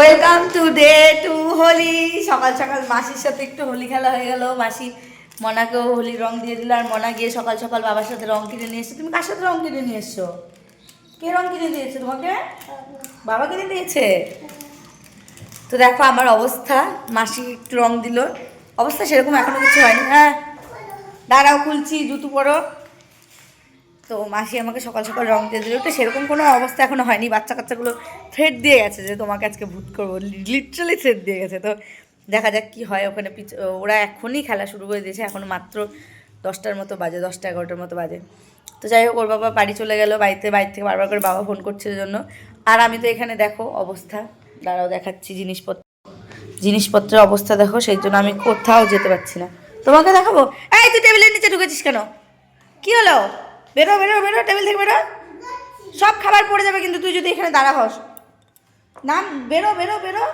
Welcome to day two Holi সকাল সকাল মাসির সাথে একটু হোলি খেলা হয়ে গেল। মাসি মনাকেও হোলি রং দিয়ে দিল আর মনা গিয়ে সকাল সকাল বাবার সাথে রং কিনে নিয়ে এসছো। তুমি কার সাথে রং কিনে নিয়ে এসছো? কে রং কিনে দিয়েছে তোমাকে? বাবা কিনে দিয়েছে? তো দেখো আমার অবস্থা। মাসি একটু রং দিল। অবস্থা সেরকম এখনও কিছু হয়নি। হ্যাঁ দাঁড়াও, খুলছি, জুতো পরো। তো মাসি আমাকে সকাল সকাল রং দিয়ে দিল। তো সেরকম কোনো অবস্থা এখনও হয়নি। বাচ্চা কাচ্চাগুলো থ্রেড দিয়ে গেছে যে তোমাকে আজকে ভূত করব। লিটারালি থ্রেড দিয়ে গেছে। তো দেখা যাক কি হয় ওখানে পিছ ওরা এখনই খেলা শুরু করে দিয়েছে। এখন মাত্র দশটার মতো বাজে, দশটা এগারোটার মতো বাজে। তো যাই হোক, ওর বাবা বাড়ি চলে গেল। বাড়িতে বাড়ি থেকে বারবার করে বাবা ফোন করছে জন্য। আর আমি তো এখানে দেখো অবস্থা। দাঁড়াও দেখাচ্ছি জিনিসপত্র। জিনিসপত্রের অবস্থা দেখো, সেই জন্য আমি কোথাও যেতে পারছি না। তোমাকে দেখাবো? এই, তুই টেবিলের নিচে ঢুকেছিস কেন? কি হলো? বেরো বেরো বেরো, টেবিল থেকে বেরো। সব খাবার পড়ে যাবে কিন্তু তুই যদি এখানে দাঁড়া হস। নাম, বেরো বেরো বেরো।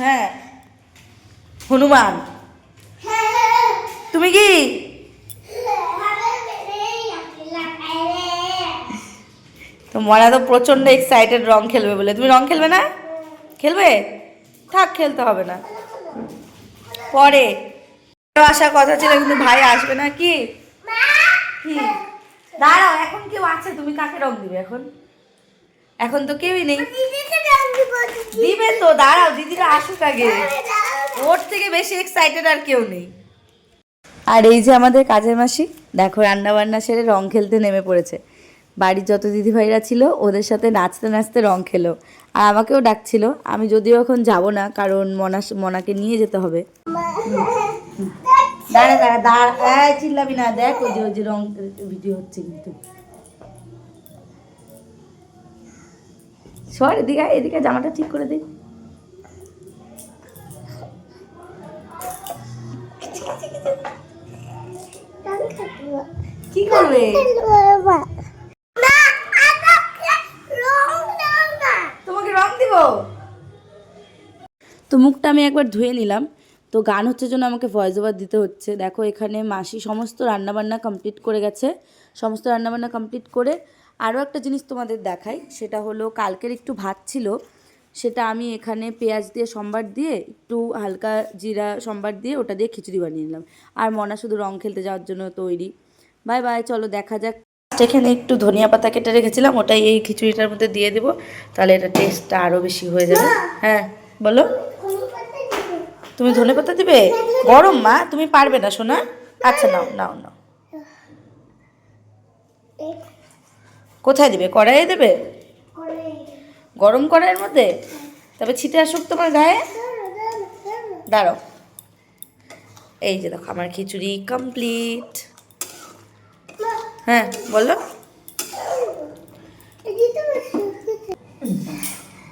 হ্যাঁ। হনুমান। তুমি কি? তো মরা তো প্রচণ্ড এক্সাইটেড রং খেলবে বলে। তুমি রং খেলবে না? খেলবে? থাক, খেলতে হবে না। পরে। আসার কথা ছিল কিন্তু ভাই আসবে না। কি? কি? দাঁড়াও এখন কেউ আছে? তুমি কাকে রং দিবে এখন? এখন তো কেউই নেই। দিবে তো দাঁড়াও দিদিরা আসুক আগে। ওর থেকে বেশি এক্সাইটেড আর কেউ নেই। আর এই যে আমাদের কাজের মাসি দেখো রান্না বান্না সেরে রং খেলতে নেমে পড়েছে। বাড়ির যত দিদিভাইরা ছিল ওদের সাথে নাচতে নাচতে রং খেলো। আর আমাকেও ডাকছিল আমি যদিও এখন যাব না কারণ মনা মনাকে নিয়ে যেতে হবে। দাঁড়া দাঁড়া দাঁড়া। চিল্লাবি না দেখ ওই যে ওই যে রং ভিডিও হচ্ছে কিন্তু। সর এদিকে এদিকে জামাটা ঠিক করে দিই কি করবে? তোমাকে রং দিব? তো মুখটা আমি একবার ধুয়ে নিলাম। তো গান হচ্ছে জন্য আমাকে ভয়েস ওভার দিতে হচ্ছে। দেখো এখানে মাসি সমস্ত রান্নাবান্না কমপ্লিট করে গেছে। সমস্ত রান্নাবান্না কমপ্লিট করে আরও একটা জিনিস তোমাদের দেখাই, সেটা হলো কালকের একটু ভাত ছিল, সেটা আমি এখানে পেঁয়াজ দিয়ে সম্বার দিয়ে একটু হালকা জিরা সম্বার দিয়ে ওটা দিয়ে খিচুড়ি বানিয়ে নিলাম। আর মনা শুধু রং খেলতে যাওয়ার জন্য তৈরি। বাই বাই, চলো দেখা যাক। এখানে একটু ধনিয়া পাতা কেটে রেখেছিলাম, ওটাই এই খিচুড়িটার মধ্যে দিয়ে দেবো। তাহলে এটা টেস্টটা আরও বেশি হয়ে যাবে। হ্যাঁ বলো। তুমি ধনে পাতা দিবে? গরম, মা, তুমি পারবে না শোনা আচ্ছা নাও নাও নাও। কোথায় দিবে? কড়াইয়ে দেবে? গরম কড়াইয়ের মধ্যে? তবে ছিটে আসুক তোমার গায়ে। দাঁড়ো এই যে দেখো, আমার খিচুড়ি কমপ্লিট হ্যাঁ বলো।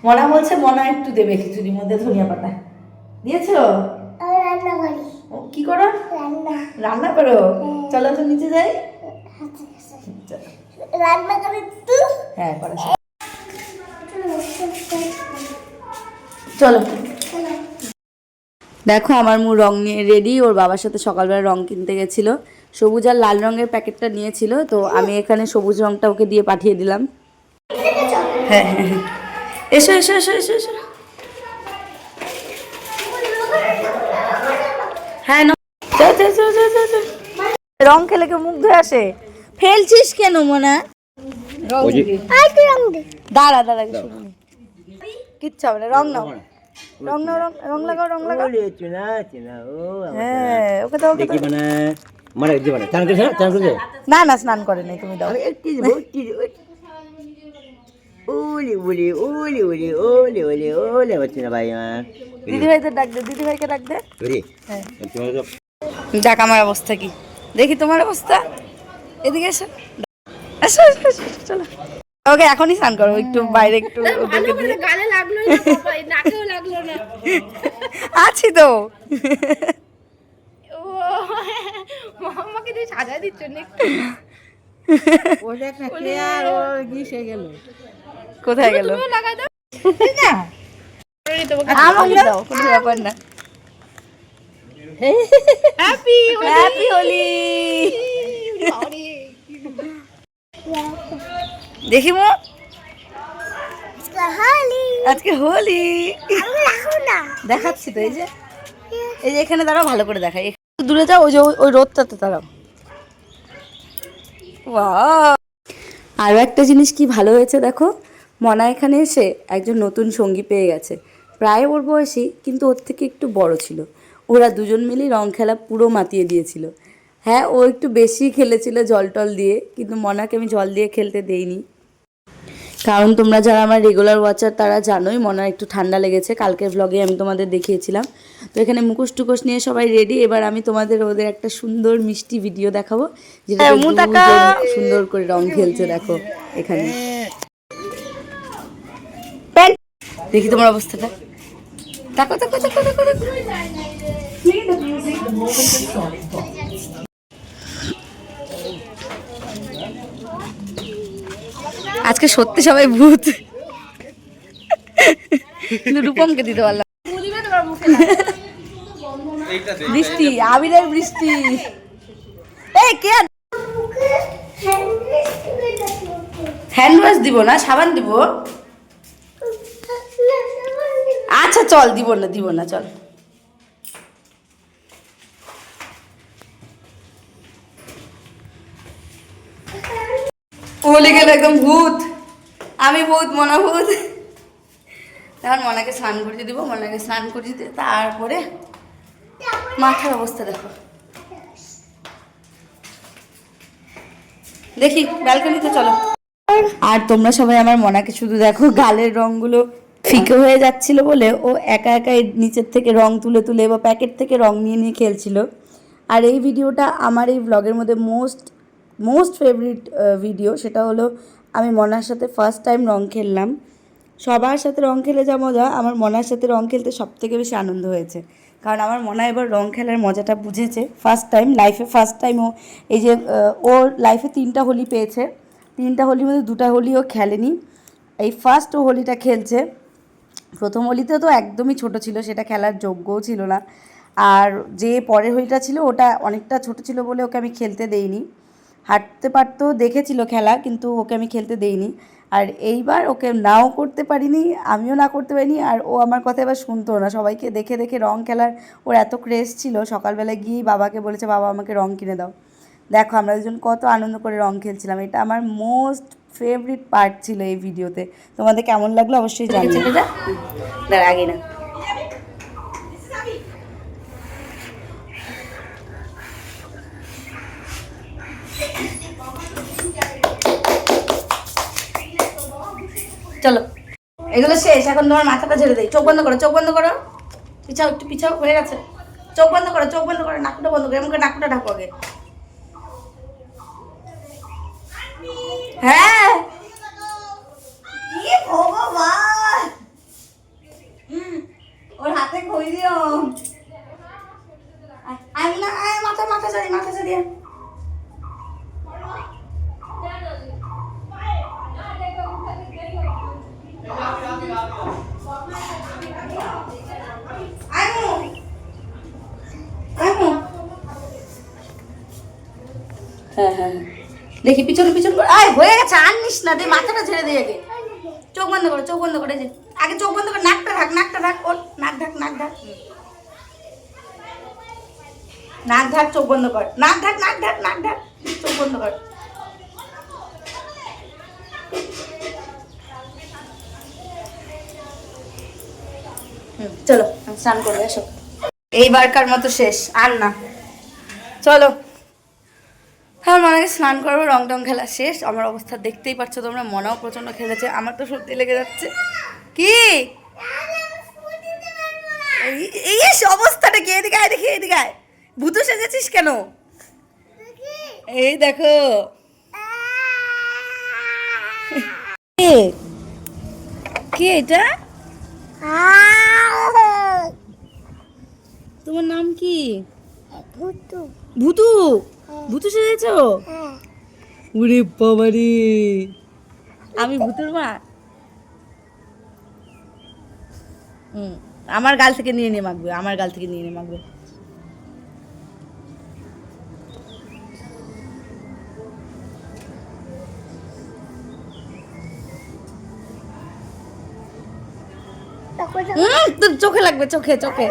মনা বলছে, মনা একটু দেবে খিচুড়ির মধ্যে ধনিয়া পাতা। দিয়েছ? ও কি করো? রান্না। করো? চলো তো নিচে যাই। রান্না করে হ্যাঁ করা। চলো। দেখো আমার মু রং নিয়ে রেডি ওর বাবার সাথে সকালবেলা রং কিনতে গেছিল। সবুজ আর লাল রঙের প্যাকেটটা নিয়েছিল। তো আমি এখানে সবুজ রংটা ওকে দিয়ে পাঠিয়ে দিলাম। হ্যাঁ হ্যাঁ হ্যাঁ। এসো এসো এসো এসো এসো। হ্যাঁ ন- চল, চল, চল, চল, চল, চল। রং খেলে কেউ মুখ ধুয়ে আসে? ফেলছিস কেন মনা? রং দিবি। রং দে। দাঁড়া দাঁড়া কিচ্ছু হবে না রং নাও। রং নাও রং রং লাগাও রং লাগাও। চেনা চেনা ও হ্যাঁ ওকে দাও ওকে দেখি মানে মানে মানে না? না না স্নান করে নাই তুমি দাও। ওলে ওলে ওলে ওলে ওলে ওলে ওলে হচ্ছে না ভাই আমার দিদি ভাইদের ডাক দে দিদি ভাইকে ডাক দে। বুঝলি হ্যাঁ। তো আমার অবস্থা কি। দেখি তোমার অবস্থা। এদিকে এসো। এসো চলো। ওকে এখনই স্নান করো একটু বাইরে একটু গালে লাগল নাকেও লাগল না। আছি তো। ও মামাকে তুই সাজা দিচ্ছ না কোথায় গেল? দাও। আমাকে দাও কোনো ব্যাপার না। হ্যাপি হ্যাপি হোলি দেখি মো। আজকে হোলি। দেখাচ্ছি তো এই যে। এই যে এখানে দাঁড়াও ভালো করে দেখাই। একটু দূরে যাও ওই যে ওই- রোদটাতে দাঁড়াও। বাহ আরও একটা জিনিস কি ভালো হয়েছে দেখো? মনা এখানে এসে একজন নতুন সঙ্গী পেয়ে গেছে। প্রায় ওর বয়সী, কিন্তু ওর থেকে একটু বড় ছিল। ওরা দুজন মিলে রং খেলা পুরো মাতিয়ে দিয়েছিল। হ্যাঁ ও একটু বেশি খেলেছিল জল টল দিয়ে, কিন্তু মনাকে আমি জল দিয়ে খেলতে দেইনি। কারণ তোমরা যারা আমার রেগুলার ওয়াচার তারা জানোই মনে হয় একটু ঠান্ডা লেগেছে। কালকের ভ্লগে আমি তোমাদের দেখিয়েছিলাম। তো এখানে মুখোশ টুকোশ নিয়ে সবাই রেডি এবার আমি তোমাদের ওদের একটা সুন্দর মিষ্টি ভিডিও দেখাবো। যেটা সুন্দর করে রং খেলছে দেখো এখানে। দেখি তোমার অবস্থাটা। দেখো দেখো দেখো দেখো দেখো আজকে সত্যি সবাই ভূত। রূপমকে দিতে পারলাম। বৃষ্টি, আবিরের বৃষ্টি। এই হ্যান্ড ওয়াশ দিব না, সাবান দিব? আচ্ছা চল, দিব না দিব না, চল। বলে গেল একদম ভূত। আমি ভূত, মনা ভূত। তখন মনাকে স্নান করিয়ে দিব, মনাকে স্নান করিয়ে দিয়ে তারপরে মাথার অবস্থা দেখো। দেখি, ব্যালকনিতে চলো। আর তোমরা সবাই আমার মনাকে শুধু দেখো, গালের রঙগুলো ফিকে হয়ে যাচ্ছিল বলে ও একা একা এই নিচের থেকে রং তুলে তুলে বা প্যাকেট থেকে রং নিয়ে নিয়ে খেলছিল। আর এই ভিডিওটা আমার এই ব্লগের মধ্যে মোস্ট মোস্ট ফেভারিট ভিডিও সেটা হলো আমি মনার সাথে ফার্স্ট টাইম রং খেললাম। সবার সাথে রং খেলে যা মজা, আমার মনার সাথে রং খেলতে সব থেকে বেশি আনন্দ হয়েছে। কারণ আমার মনে হয় এবার রং খেলার মজাটা বুঝেছে ফার্স্ট টাইম লাইফে ফার্স্ট টাইম ও, এই যে ওর লাইফে তিনটা হোলি পেয়েছে। তিনটা হোলির মধ্যে দুটা হোলি ও খেলেনি। এই ফার্স্ট ও হোলিটা খেলছে। প্রথম হোলিতে তো একদমই ছোট ছিল, সেটা খেলার যোগ্যও ছিল না। আর যে পরের হোলিটা ছিল, ওটা অনেকটা ছোট ছিল বলে ওকে আমি খেলতে দেইনি। হাঁটতে পারতো, দেখেছিল খেলা, কিন্তু ওকে আমি খেলতে দেইনি। আর এইবার ওকে নাও করতে পারিনি, আমিও না করতে পারিনি, আর ও আমার কথা এবার শুনতো না। সবাইকে দেখে দেখে রং খেলার ওর এত ক্রেজ ছিল সকালবেলায় গিয়েই বাবাকে বলেছে, বাবা, আমাকে রং কিনে দাও। দেখো, আমরা দুজন কত আনন্দ করে রং খেলছিলাম। এটা আমার মোস্ট ফেভারিট পার্ট ছিল এই ভিডিওতে তোমাদের কেমন লাগল অবশ্যই জানিয়ে দাঁড়া, আগে না চলো এগুলো শেষ এখন তোমার মাথাটা ঝেড়ে দেয় চোখ বন্ধ করো চোখ বন্ধ করো। পিছাও একটু পিছাও হয়ে গেছে। চোখ বন্ধ করো চোখ বন্ধ করো নাকুটা বন্ধ করো এমন করে নাকুটা ঢাকো আগে। হ্যাঁ। হুম, ওর হাতে না মাথা মাথা চড়ি মাথা চড়ি দেখি পিছন পিছন করে, আয়, হয়ে গেছে, আর নিস না, দে, মাথাটা ছেড়ে দে আগে। চোখ বন্ধ করো, চোখ বন্ধ করে যে আগে চোখ বন্ধ করে, নাকটা ঢাক নাকটা ঢাক ওর নাক ঢাক নাক ঢাক। নাক ঢাক, চোখ বন্ধ কর, নাক ঢাক নাক ঢাক নাক ঢাক, চোখ বন্ধ কর। চলো স্নান করে এসো। এইবারকার মতো শেষ, আর না। চলো। হ্যাঁ মনে স্নান করব রং টং খেলা শেষ। আমার অবস্থা দেখতেই পাচ্ছ তোমরা মনেও প্রচণ্ড খেলেছে আমার তো সত্যি লেগে যাচ্ছে। কি? এই- অবস্থাটা কি? এদিকে আয় দেখি এদিকে আয়। ভূতু সেজেছিস কেন? এই দেখো। কে? কে এটা? তোমার নাম কি? ভূতু। ভূতু? সেজেছো ওরে বাবারে। আমি ভূতুর মা। হুম আমার গাল থেকে নিয়ে নিয়ে মাখবে আমার গাল থেকে নিয়ে নিয়ে মাখবে। তোর চোখে লাগবে চোখে চোখে।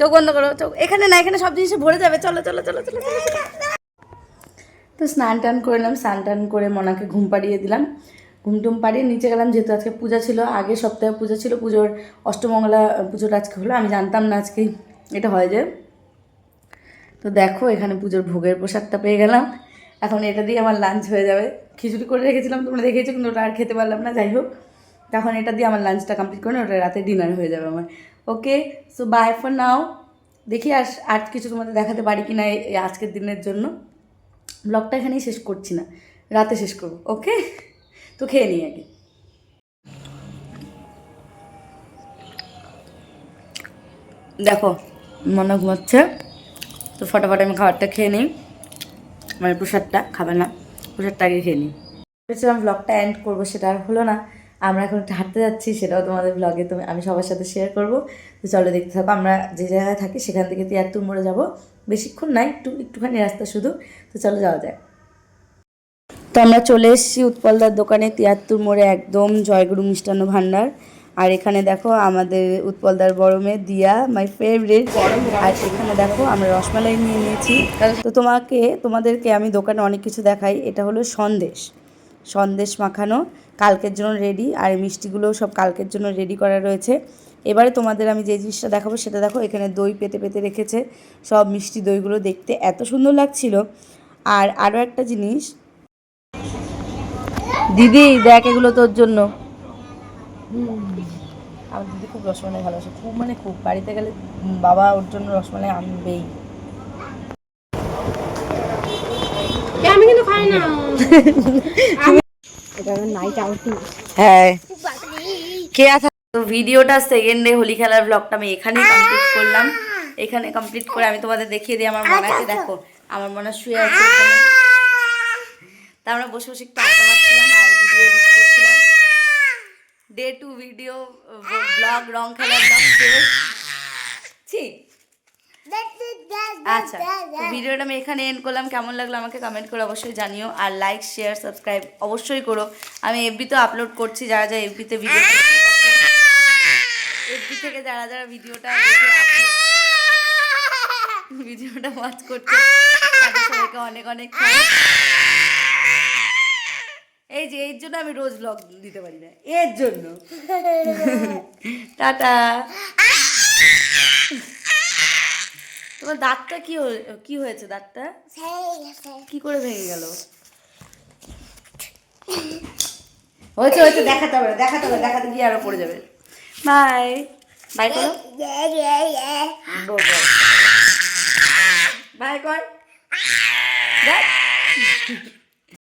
চোখ বন্ধ করো, চোখ এখানে না, এখানে সব জিনিস ভরে যাবে। চলো চলো চলো চলো। তো স্নান টান করলাম, স্নান টান করে মনাকে ঘুম পাড়িয়ে দিলাম। ঘুম টুম পাড়িয়ে নিচে গেলাম, যেহেতু আজকে পূজা ছিল, আগে সপ্তাহে পূজা ছিল, পুজোর অষ্টমঙ্গলা পুজোটা আজকে হলো, আমি জানতাম না আজকে এটা হয় যে। তো দেখো, এখানে পুজোর ভোগের প্রসাদটা পেয়ে গেলাম। এখন এটা দিয়ে আমার লাঞ্চ হয়ে যাবে। খিচুড়ি করে রেখেছিলাম, তোমরা দেখেছ, কিন্তু ওটা আর খেতে পারলাম না, যাই হোক। তখন এটা দিয়ে আমার লাঞ্চটা কমপ্লিট করে ওটা রাতে ডিনার হয়ে যাবে আমার। Okay so bye for now দেখি আর আর কিছু তোমাদের দেখাতে পারি কি না এই আজকের দিনের জন্য। ব্লগটা এখানেই শেষ করছি না। রাতে শেষ করব ওকে তো খেয়ে নিই আগে। দেখো মনে ঘুমাচ্ছে। তো ফটাফট আমি খাবারটা খেয়ে নিই। মানে প্রসাদটা, খাবে না। প্রসাদটা আগে খেয়ে নিই। ভেবেছিলাম ব্লগটা এন্ড করব, সেটা আর হলো না। আমরা এখন হাঁটতে যাচ্ছি, সেটাও তোমাদের ব্লগে তুমি, আমি সবার সাথে শেয়ার করব। তো চলো দেখতে থাকো, আমরা যে জায়গায় থাকি সেখান থেকে তিয়াত্তর মোড়ে যাব। বেশিক্ষণ নাই একটু, একটুখানি রাস্তা শুধু। তো চলো যাওয়া যায় তো আমরা চলে এসেছি উৎপলদার দোকানে, তিয়াত্তর মোড়ে একদম জয়গুরু মিষ্টান্ন ভাণ্ডার আর এখানে দেখো আমাদের উৎপলদার বড় মেয়ে দিয়া মাই ফেভারিট আর এখানে দেখো আমরা রসমালাই নিয়ে নিয়েছি। তো তোমাকে, তোমাদেরকে আমি দোকানে অনেক কিছু দেখাই, এটা হলো সন্দেশ। সন্দেশ মাখানো। কালকের জন্য রেডি আর এই মিষ্টিগুলোও সব কালকের জন্য রেডি করা রয়েছে। এবারে তোমাদের আমি যে জিনিসটা দেখাবো সেটা দেখো এখানে দই পেতে পেতে রেখেছে। সব মিষ্টি দইগুলো দেখতে এত সুন্দর লাগছিল। আর আরও একটা জিনিস দিদি দেখ এগুলো তোর জন্য। আমার দিদি খুব রসমালাই ভালোবাসে। খুব মানে খুব বাড়িতে গেলে বাবা ওর জন্য রসমালাই আনবেই। আমি কিন্তু খাই না। হ্যাঁ। কে আছে তো ভিডিওটা সেকেন্ড ডে হোলি খেলার ব্লগটা আমি এখানেই কমপ্লিট করলাম। এখানে কমপ্লিট করে আমি তোমাদের দেখিয়ে দিই আমার মনাকে দেখো আমার মনে শুয়ে আছে তা আমরা বসে বসে একটু আড্ডা মারছিলাম আর ভিডিও এডিট করছিলাম। ডে টু ভিডিও ব্লগ রং খেলার ব্লগ ঠিক আচ্ছা ভিডিওটা আমি এখানে এন্ড করলাম। কেমন লাগল আমাকে কমেন্ট করে অবশ্যই জানিও। আর লাইক শেয়ার সাবস্ক্রাইব অবশ্যই করো। আমি এফবিতে আপলোড করছি যারা যারা এফবিতে ভিডিও এফবি থেকে যারা যারা ভিডিওটা ভিডিওটা ওয়াচ করছে সবাইকে অনেক অনেক এই যে এর জন্য আমি রোজ ব্লগ দিতে পারি না। এর জন্য। টাটা। তোমার দাঁতটা কি কি হয়েছে দাঁতটা? কি করে ভেঙে গেল? হয়েছে হয়েছে, দেখাতে হবে দেখাতে হবে, দেখাতে গিয়ে আরও পড়ে যাবে। বাই বাই করো। বাই কর।